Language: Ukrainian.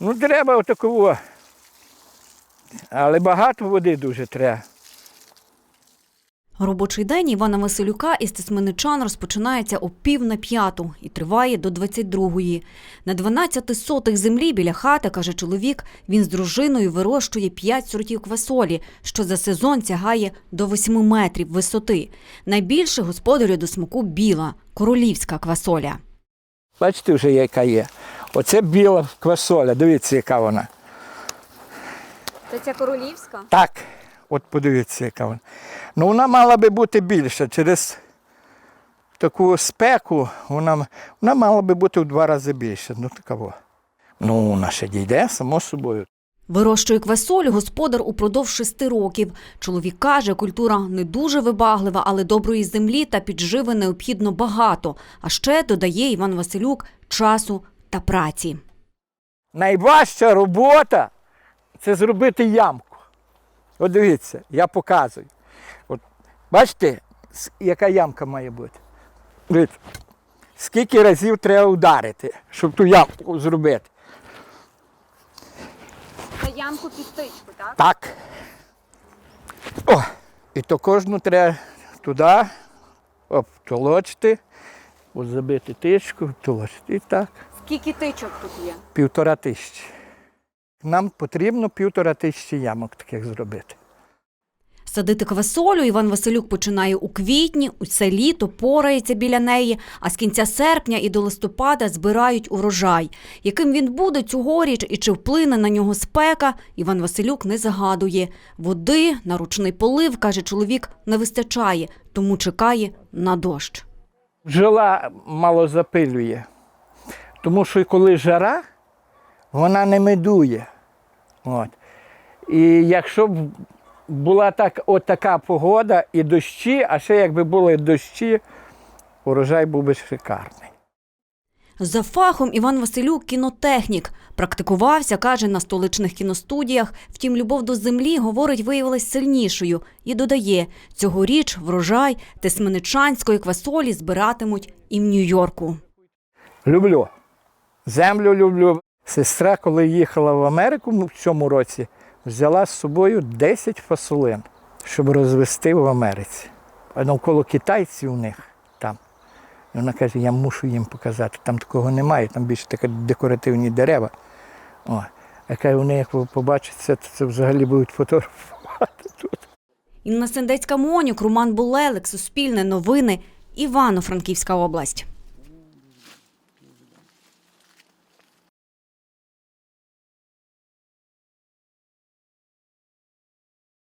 Ну, треба отакого. Але багато води дуже треба. Робочий день Івана Василюка із Тисменичан розпочинається о пів на п'яту і триває до 22-ї. На 12 сотих землі біля хати, каже чоловік, він з дружиною вирощує 5 сортів квасолі, що за сезон сягає до 8 метрів висоти. Найбільше господарю до смаку біла, королівська квасоля. Бачите, вже яка є. Оце біла квасоля, дивіться, яка вона. Це ця королівська? Так, от подивіться, яка вона. Ну, вона мала би бути більша. Через таку спеку вона, вона мала би бути в два рази більша. Ну, такого. Ну, вона ще дійде, само собою. Вирощує квасолю господар упродовж шести років. Чоловік каже, культура не дуже вибаглива, але доброї землі та підживи необхідно багато. А ще додає Іван Василюк часу та праці. Найважча робота це зробити ямку. От дивіться, я показую. От, бачите, яка ямка має бути? Дивіться, скільки разів треба ударити, щоб ту ямку зробити. Це ямку під тичку, так? Так. О, і то кожну треба туди обтолочити, забити тичку, обтолочити. І так. Скільки тичок тут є? Півтора тисячі. Нам потрібно півтора тисячі ямок таких зробити. Садити квасолю Іван Василюк починає у квітні, усе літо порається біля неї, а з кінця серпня і до листопада збирають урожай. Яким він буде цьогоріч і чи вплине на нього спека, Іван Василюк не загадує. Води на ручний полив, каже чоловік, не вистачає, тому чекає на дощ. Бджола мало запилює, тому що коли жара, вона не медує. От. І якщо б була так, от така погода і дощі, а ще якби були дощі, урожай був би шикарний. За фахом Іван Василюк кінотехнік. Практикувався, каже, на столичних кіностудіях. Втім, любов до землі, говорить, виявилась сильнішою. І додає, цьогоріч врожай тесменичанської квасолі збиратимуть і в Нью-Йорку. Люблю. Землю люблю. Сестра, коли їхала в Америку в цьому році, взяла з собою 10 фасолин, щоб розвести в Америці. А навколо китайців у них там. І вона каже, я мушу їм показати. Там такого немає, там більше такі декоративні дерева. О. Я кажу, вони як побачать це, то це взагалі будуть фотографувати тут. Інна Сендецька Монюк, Роман Булелик, Суспільне новини, Івано-Франківська область.